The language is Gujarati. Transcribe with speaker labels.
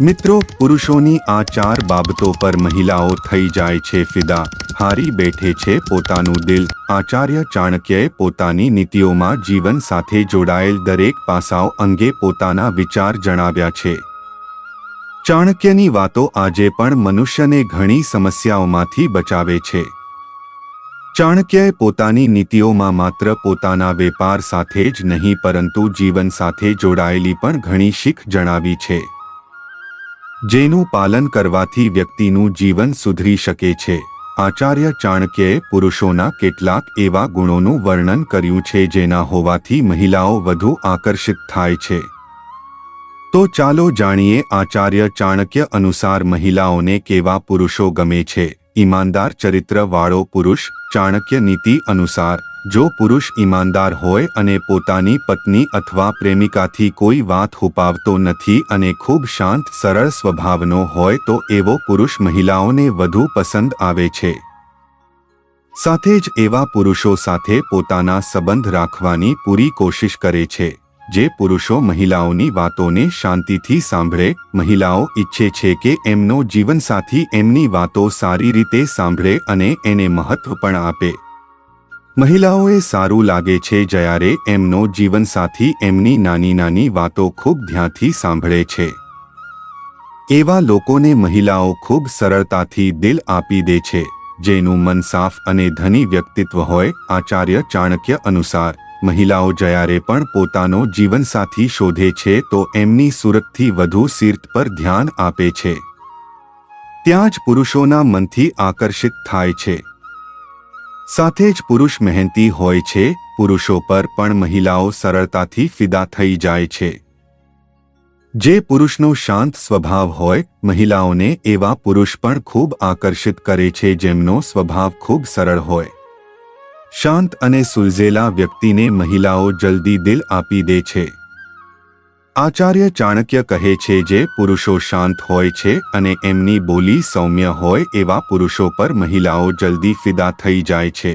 Speaker 1: મિત્રો, પુરુષોની આ ચાર બાબતો પર મહિલાઓ થઈ જાય છે ફિદા. હારી બેઠે છે પોતાનું દિલ. આચાર્ય ચાણક્યએ પોતાની નીતિઓમાં જીવન સાથે જોડાયેલ દરેક પાસાઓ અંગે પોતાના વિચાર જણાવ્યા છે. ચાણક્યની વાતો આજે પણ મનુષ્યને ઘણી સમસ્યાઓમાંથી બચાવે છે. ચાણક્યએ પોતાની નીતિઓમાં માત્ર પોતાના વેપાર સાથે જ નહીં, પરંતુ જીવન સાથે જોડાયેલી પણ ઘણી શીખ જણાવી છે. જેનું પાલન કરવાથી વ્યક્તિનું જીવન સુધરી શકે છે. આચાર્ય ચાણક્યએ પુરુષોના કેટલાક એવા ગુણોનું વર્ણન કર્યું છે જેના હોવાથી મહિલાઓ વધુ આકર્ષિત થાય છે. તો ચાલો જાણીએ આચાર્ય ચાણક્ય અનુસાર મહિલાઓને કેવા પુરુષો ગમે છે. ઈમાનદાર ચરિત્રવાળો પુરુષ ચાણક્ય નીતિ અનુસાર જો પુરુષ ઈમાનદાર હોય અને પોતાની પત્ની અથવા પ્રેમિકાથી કોઈ વાત છુપાવતો નથી અને ખૂબ શાંત, સરળ સ્વભાવનો હોય તો એવો પુરુષ મહિલાઓને વધુ પસંદ આવે છે. સાથે જ એવા પુરુષો સાથે પોતાના સંબંધ રાખવાની પૂરી કોશિશ કરે છે, જે પુરુષો મહિલાઓની વાતોને શાંતિથી સાંભળે, મહિલાઓ ઈચ્છે છે કે એમનો જીવનસાથી એમની વાતો સારી રીતે સાંભળે અને એને મહત્વ પણ આપે. મહિલાઓએ સારું લાગે છે જ્યારે એમનો જીવનસાથી એમની નાની નાની વાતો ખૂબ ધ્યાનથી સાંભળે છે. એવા લોકોને મહિલાઓ ખૂબ સરળતાથી દિલ આપી દે છે, જેનું મન સાફ અને ધની વ્યક્તિત્વ હોય, આચાર્ય ચાણક્ય અનુસાર. મહિલાઓ જ્યારે પણ પોતાનો જીવનસાથી શોધે છે તો એમની સુરતથી વધુ સીર્ત પર ધ્યાન આપે છે. ત્યાં જ પુરુષોના મનથી આકર્ષિત થાય છે. સાથે જ પુરુષ મહેનતી હોય છે, પુરુષો પર પણ મહિલાઓ સરળતાથી ફિદા થઈ જાય છે. જે પુરુષનો શાંત સ્વભાવ હોય, મહિલાઓને એવા પુરુષ પણ ખૂબ આકર્ષિત કરે છે જેમનો સ્વભાવ ખૂબ સરળ હોય. શાંત અને સુલઝેલા વ્યક્તિને મહિલાઓ જલ્દી દિલ આપી દે છે. આચાર્ય ચાણક્ય કહે છે જે પુરુષો શાંત હોય છે અને એમની બોલી સૌમ્ય હોય એવા પુરુષો પર મહિલાઓ જલ્દી ફિદા થઈ જાય છે.